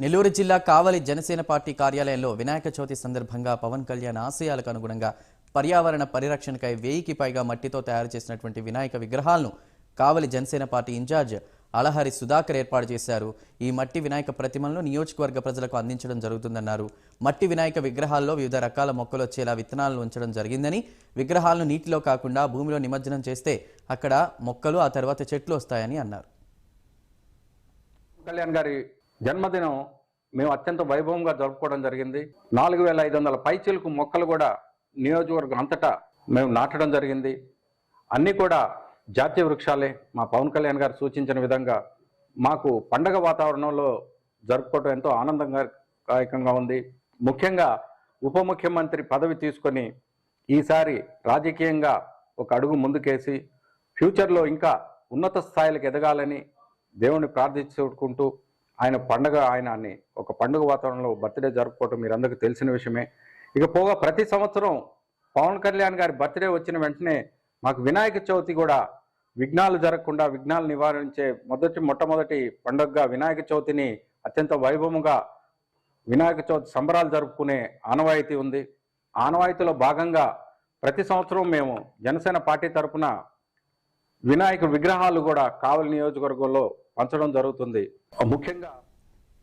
నెల్లూరు జిల్లా కావలి జనసేన పార్టీ కార్యాలయంలో వినాయక చవితి సందర్భంగా పవన్ కళ్యాణ్ ఆశయాలకు అనుగుణంగా పర్యావరణ పరిరక్షణకై వెయ్యికి పైగా మట్టితో తయారు చేసినటువంటి వినాయక విగ్రహాలను కావలి జనసేన పార్టీ ఇన్ఛార్జ్ అలహరి సుధాకర్ ఏర్పాటు చేశారు. ఈ మట్టి వినాయక ప్రతిమలను నియోజకవర్గ ప్రజలకు అందించడం జరుగుతుందన్నారు. మట్టి వినాయక విగ్రహాల్లో వివిధ రకాల మొక్కలు వచ్చేలా విత్తనాలను ఉంచడం జరిగిందని విగ్రహాలను నీటిలో కాకుండా భూమిలో నిమజ్జనం చేస్తే అక్కడ మొక్కలు ఆ తర్వాత చెట్లు వస్తాయని అన్నారు. కళ్యాణ్ గారి జన్మదినం మేము అత్యంత వైభవంగా జరుపుకోవడం జరిగింది. నాలుగు వేల ఐదు వందల పైచిలకు మొక్కలు కూడా నియోజకవర్గం అంతటా మేము నాటడం జరిగింది. అన్నీ కూడా జాతీయ వృక్షాలే. మా పవన్ కళ్యాణ్ గారు సూచించిన విధంగా మాకు పండగ వాతావరణంలో జరుపుకోవడం ఎంతో ఆనందంగా కాయకంగా ఉంది. ముఖ్యంగా ఉప ముఖ్యమంత్రి పదవి తీసుకొని ఈసారి రాజకీయంగా ఒక అడుగు ముందుకేసి ఫ్యూచర్లో ఇంకా ఉన్నత స్థాయిలకు ఎదగాలని దేవుణ్ణి ప్రార్థించుకుంటూ ఆయన పండగ ఆయనాన్ని ఒక పండుగ వాతావరణంలో బర్త్డే జరుపుకోవటం మీరందరికీ తెలిసిన విషయమే. ఇక పోగా ప్రతి సంవత్సరం పవన్ కళ్యాణ్ గారి బర్త్డే వచ్చిన వెంటనే మాకు వినాయక చవితి కూడా విఘ్నాలు జరగకుండా విఘ్నాలు నివారించే మొదటి మొట్టమొదటి పండుగగా వినాయక చవితిని అత్యంత వైభవంగా వినాయక చవితి సంబరాలు జరుపుకునే ఆనవాయితీ ఉంది. ఆనవాయితీలో భాగంగా ప్రతి సంవత్సరం మేము జనసేన పార్టీ తరపున వినాయక విగ్రహాలు కూడా కావలి నియోజకవర్గంలో పంచడం జరుగుతుంది. ముఖ్యంగా